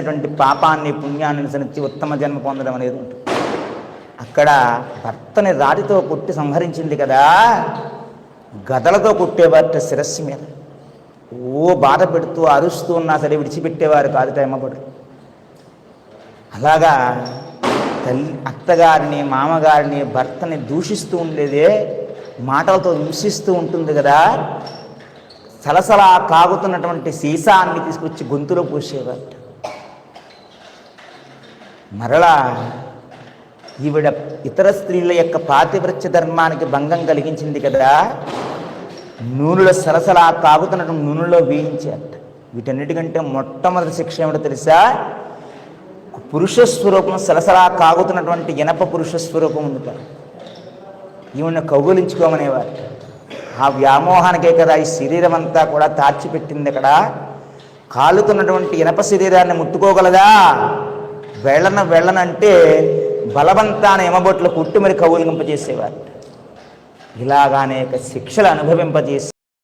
అటువంటి పాపాన్ని పుణ్యాన్ని అనుసరించి ఉత్తమ జన్మ పొందడం అనేది ఉంటుంది. అక్కడ భర్తని రాతితో కొట్టి సంహరించింది కదా గదలతో కొట్టేవారట శిరస్సు మీద. ఓ బాధ పెడుతూ అరుస్తూ ఉన్నా సరే విడిచిపెట్టేవారు కాదు టైమపడు అలాగా తల్లి అత్తగారిని మామగారిని భర్తని దూషిస్తూ ఉండేదే మాటలతో హింసిస్తూ ఉంటుంది కదా సలసలా కాగుతున్నటువంటి సీసాన్ని తీసుకొచ్చి గొంతులో పూసేవారట. మరలా ఈవిడ ఇతర స్త్రీల యొక్క పాతివృత్య ధర్మానికి భంగం కలిగించింది కదా. నూనెలో సలసలా కాగుతున్నటువంటి నూనెలో వేయించేట వీటన్నిటికంటే మొట్టమొదటి శిక్ష ఏమిటో తెలుసా? పురుష స్వరూపం సలసలా కాగుతున్నటువంటి ఇనప పురుష స్వరూపం ఉంది కదా. ఈవిని కౌగులించుకోమనేవారు. ఆ వ్యామోహానికే కదా ఈ శరీరం అంతా కూడా తార్చిపెట్టింది అక్కడ కాలుతున్నటువంటి ఇనప శరీరాన్ని ముట్టుకోగలదా? వెళ్ళన వెళ్ళనంటే బలవంతాన ఎమబొట్లు కుట్టుమరి కౌలింపజేసేవారు కౌగులింపజేసేవారు. ఇలాగా అనేక శిక్షలు అనుభవింపజేసి